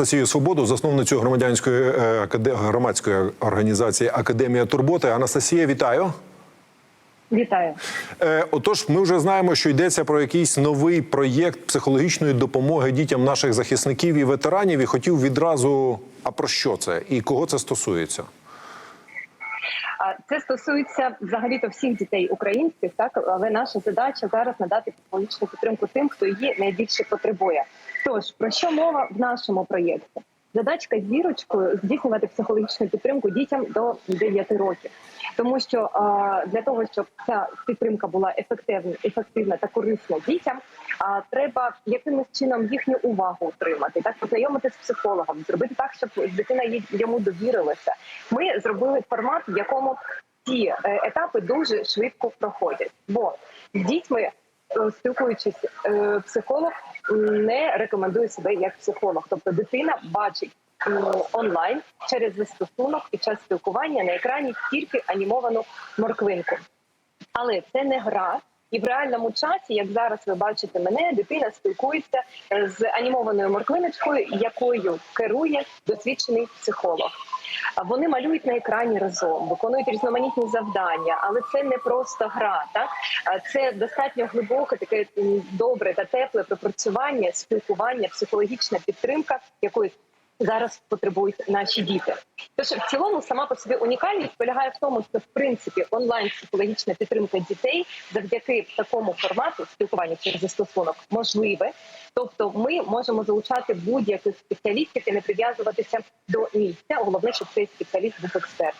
Анастасію Свободу, засновницю громадянської е, громадської організації Академія Турботи. Анастасія, вітаю. Вітаю. Е, Отож, ми вже знаємо, що йдеться про якийсь новий проєкт психологічної допомоги дітям наших захисників і ветеранів. І хотів відразу, а про що це і кого це стосується? А Це стосується взагалі-то всіх дітей українських, так але наша задача зараз надати психологічну підтримку тим, хто її найбільше потребує. Тож про що мова в нашому проєкті? Задачка зірочкою здійснювати психологічну підтримку дітям до 9 років, тому що для того, щоб ця підтримка була ефективна, ефективна та корисна дітям, треба якимось чином їхню увагу утримати, так познайомити з психологом, зробити так, щоб дитина йому довірилася. Ми зробили формат, в якому ці е, етапи дуже швидко проходять. Бо з дітьми, е, спілкуючись, е, психолог не рекомендує себе як психолог. Тобто дитина бачить онлайн через застосунок під час спілкування на екрані тільки анімовану морквинку. Але це не гра. І в реальному часі, як зараз ви бачите мене, дитина спілкується е, з анімованою морквиночкою, якою керує досвідчений психолог. Вони малюють на екрані разом, виконують різноманітні завдання, але це не просто гра. Так це достатньо глибоке, таке добре та тепле пропрацювання, спілкування, психологічна підтримка, якої зараз потребують наші діти. Тож в цілому сама по собі унікальність полягає в тому, що в принципі онлайн психологічна підтримка дітей завдяки такому формату спілкування через застосунок можливе. Тобто, ми можемо залучати будь-яких спеціалістів і не прив'язуватися до місця. Головне, щоб цей спеціаліст був експерт.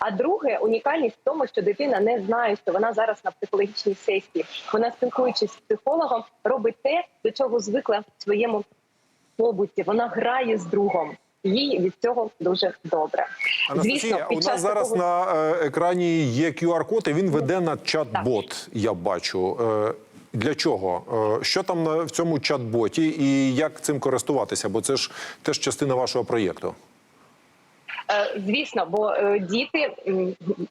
А друге, унікальність в тому, що дитина не знає, що вона зараз на психологічній сесії. Вона спілкуючись з психологом, робить те, до чого звикла в своєму побуті. Вона грає з другом. Їй від цього дуже добре. Анастасія, у нас зараз на е, екрані є QR-код, і він веде на чат-бот. Я бачу. Для чого? Е, Що там в цьому чат-боті і як цим користуватися? Бо це ж теж частина вашого проєкту. Е, Звісно, бо е, діти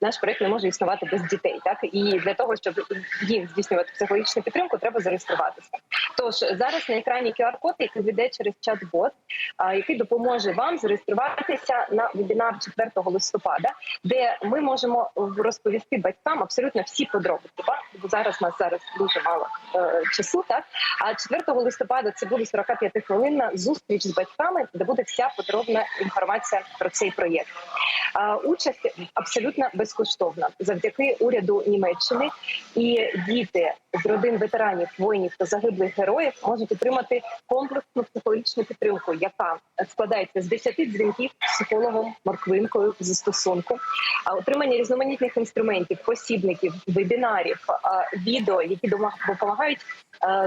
наш проект не може існувати без дітей, так і для того, щоб їм здійснювати психологічну підтримку, треба зареєструватися. Тож зараз на екрані QR-код, який веде через чат-бот, який допоможе вам зареєструватися на вебінар 4 листопада, де ми можемо розповісти батькам абсолютно всі подробиці. Бо зараз у нас зараз дуже мало е, часу. Так а 4 листопада це буде 45 хвилинна зустріч з батьками, де буде вся подробна інформація про цей проєкт. А, Участь абсолютно безкоштовна. Завдяки уряду Німеччини, і діти з родин ветеранів, воїнів та загиблих героїв можуть отримати комплексну психологічну підтримку, яка складається з 10 дзвінків психологом морквинкою застосунку, отримання різноманітних інструментів, посібників, вебінарів, відео, які допомагають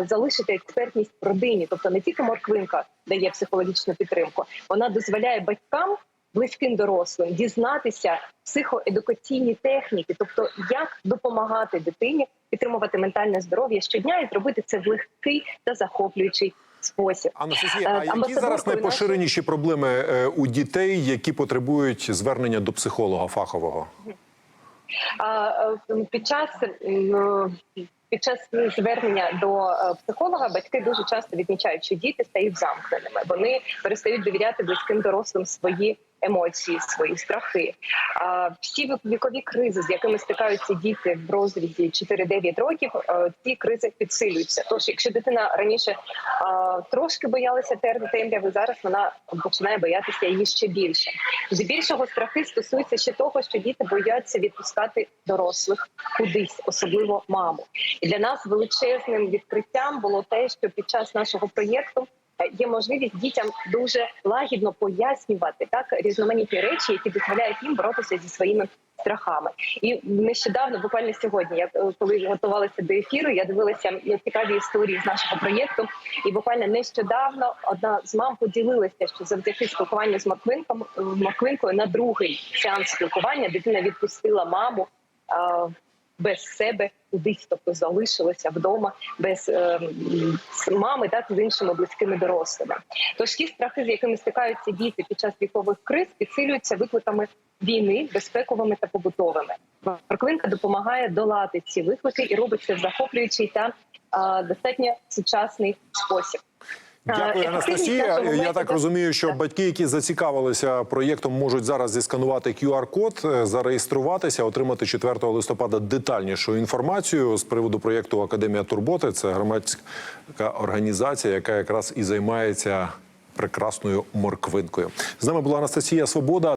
залишити експертність в родині, тобто не тільки морквинка дає психологічну підтримку, вона дозволяє батькам близьким дорослим дізнатися психоедукаційні техніки, тобто як допомагати дитині підтримувати ментальне здоров'я щодня і зробити це в легкий та захоплюючий спосіб. Анастасія, Е, а які амбасадоркою зараз найпоширеніші проблеми е, у дітей, які потребують звернення до психолога фахового? Е, під час під час звернення до психолога батьки дуже часто відмічають, що діти стають замкненими. Вони перестають довіряти близьким дорослим свої емоції, свої страхи. А всі вікові кризи, з якими стикаються діти в розрізі 4-9 років, е, ці кризи підсилюються. Тож, якщо дитина раніше е, трошки боялася темряви, зараз вона починає боятися її ще більше. Здебільшого страхи стосуються ще того, що діти бояться відпускати дорослих кудись, особливо маму. І для нас величезним відкриттям було те, що під час нашого проєкту є можливість дітям дуже лагідно пояснювати так різноманітні речі, які дозволяють їм боротися зі своїми страхами. І нещодавно, буквально сьогодні, я е, коли готувалася до ефіру, я дивилася е, цікаві історії з нашого проєкту. І буквально нещодавно одна з мам поділилася, що завдяки спілкуванню з Маквинком Маквинкою на другий сеанс спілкування дитина відпустила маму. Без себе кудись, тобто залишилася вдома без е, мами, так з іншими близькими дорослими. Тож ті страхи, з якими стикаються діти під час вікових криз, підсилюються викликами війни, безпековими та побутовими. Морквинка допомагає долати ці виклики і робить це в захоплюючий та а, достатньо сучасний спосіб. Дякую, Анастасія. Я так розумію, що батьки, які зацікавилися проєктом, можуть зараз зісканувати QR-код, е, зареєструватися, отримати 4 листопада детальнішу інформацію з приводу проєкту Академія Турботи. Це громадська організація, яка якраз і займається прекрасною морквинкою. З нами була Анастасія Свобода.